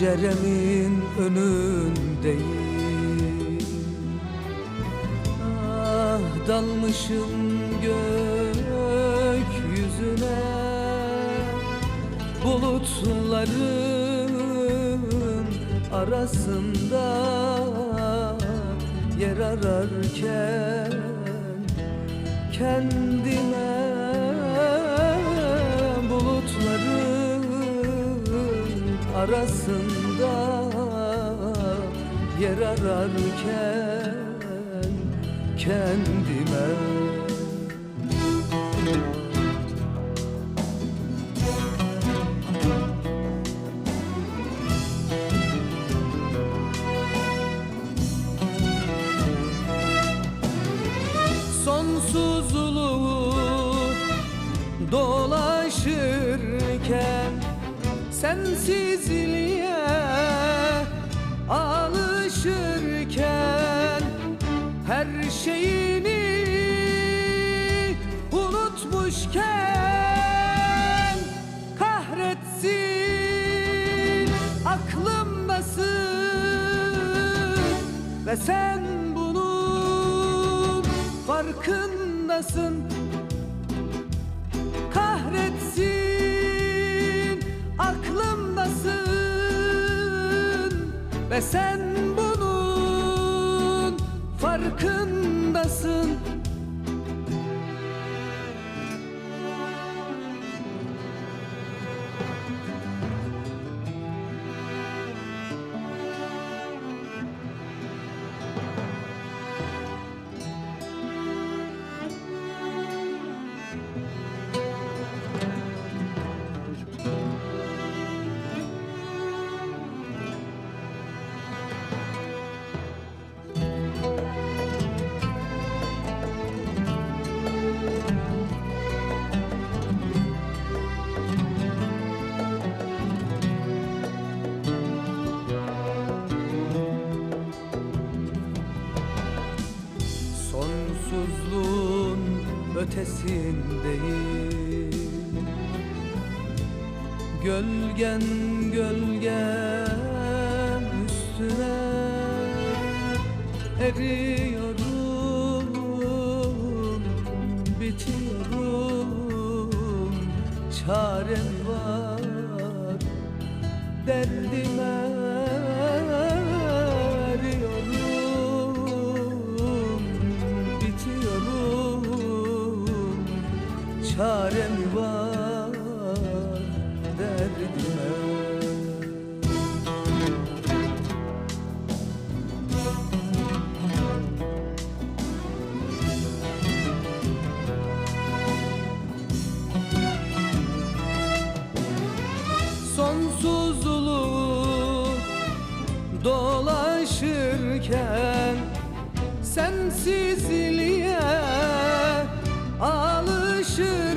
penceremin önündeyim. Ah dalmışım gökyüzüne Bulutların arasında yer ararken Kendime arasında yer ararken kendime sensizliğe alışırken her şeyini unutmuşken kahretsin aklımdasın ve sen bunun farkındasın ve sen bunun farkındasın Sonsuzluğun ötesindeyim. Gölgen gölgen üstüne Eriyorum, bitiyorum. Çarem var derdime çarem var derdime. Sonsuzluğu dolaşırken sensizliğe şey